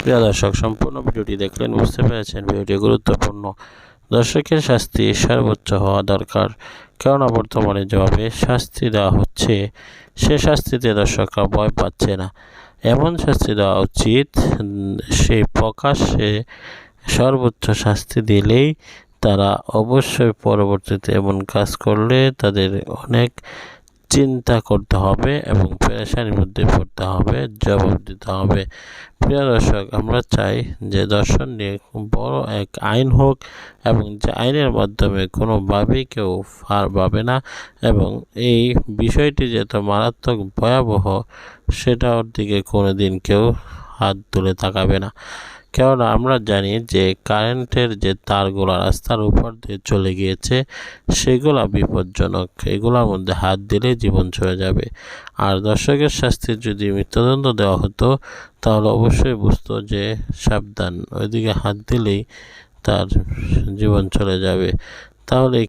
প্রিয় দর্শক, সম্পূর্ণ ভিডিওটি দেখলেন বুঝতে পেরেছেন ভিডিওটি গুরুত্বপূর্ণ। দর্শকের শাস্তি সর্বোচ্চ হওয়া দরকার। কেননা বর্তমানে যেভাবে শাস্তি দেওয়া হচ্ছে। সে শাস্তিতে দর্শকরা ভয় পাচ্ছে না। এমন শাস্তি দেওয়া উচিত, সেই প্রকাশ্যে সর্বোচ্চ শাস্তি দিলেই তারা অবশ্যই পরবর্তীতে এমন কাজ করলে তাদের অনেক চিন্তা করতে হবে এবং পেরেশানির মধ্যে পড়তে হবে, জবাব দিতে হবে। প্রিয় দর্শক, আমরা চাই যে দর্শন নিয়ে বড় এক আইন হোক এবং যে আইনের মাধ্যমে কোনোভাবেই কেউ ফার পাবে না এবং এই বিষয়টি যেত মারাত্মক ভয়াবহ, সেটার দিকে কোনো দিন কেউ হাত তুলে তাকাবে না। কেননা আমরা জানি যে কারেন্টের যে তারগুলো রাস্তার উপর দিয়ে চলে গিয়েছে, সেগুলো বিপজ্জনক। এগুলোর মধ্যে হাত দিলে জীবন চলে যাবে। আর দর্শকের শাস্তির যদি মৃত্যুদণ্ড দেওয়া হতো, তাহলে অবশ্যই বুঝতো যে সাবধান, ওইদিকে হাত দিলেই তার জীবন চলে যাবে। তাহলে